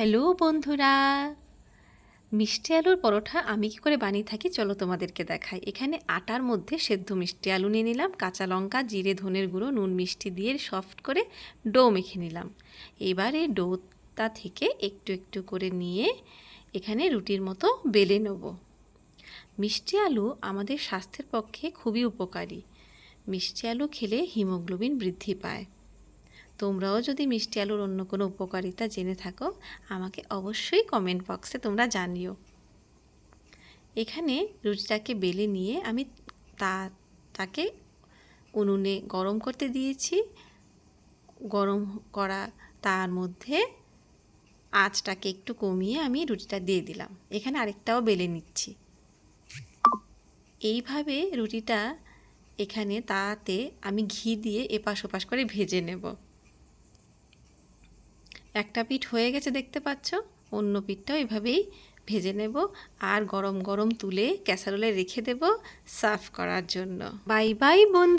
Hello বন্ধুরা। মিষ্টি আলুর পরোটা আমি কি করে বানিয়ে থাকি চলো তোমাদেরকে দেখাই। এখানে আটার মধ্যে সেদ্ধ মিষ্টি আলু নিয়ে নিলাম, কাঁচা লঙ্কা, জিরে, ধনের গুঁড়ো, নুন, মিষ্টি দিয়ে সফট করে ডো মেখে নিলাম। এবারে ডোটা থেকে একটু একটু করে নিয়ে এখানে রুটির মতো বেলে নেব। মিষ্টি আলু আমাদের স্বাস্থ্যের পক্ষে খুবই উপকারী। মিষ্টি আলু খেলে হিমোগ্লোবিন বৃদ্ধি পায়। তোমরাও যদি মিষ্টি আলুর অন্য কোনো উপকারিতা জেনে থাকো, আমাকে অবশ্যই কমেন্ট বক্সে তোমরা জানিও। এখানে রুটিটাকে বেলে নিয়ে আমি তা, তাকে উনুনে গরম করতে দিয়েছি। গরম করা তার মধ্যে আঁচটাকে একটু কমিয়ে আমি রুটিটা দিয়ে দিলাম। এখানে আরেকটাও বেলে নিচ্ছি। এইভাবে রুটিটা এখানে তাতে আমি ঘি দিয়ে এপাশ ওপাশ করে ভেজে নেব। একটা পিঠ হয়ে গেছে দেখতে পাচ্ছ। অন্য পিঠটাও এভাবেই ভেজে নেব আর গরম গরম তুলে ক্যাসারোলে রেখে দেব সার্ভ করার জন্য। বাই বাই বন্ধু।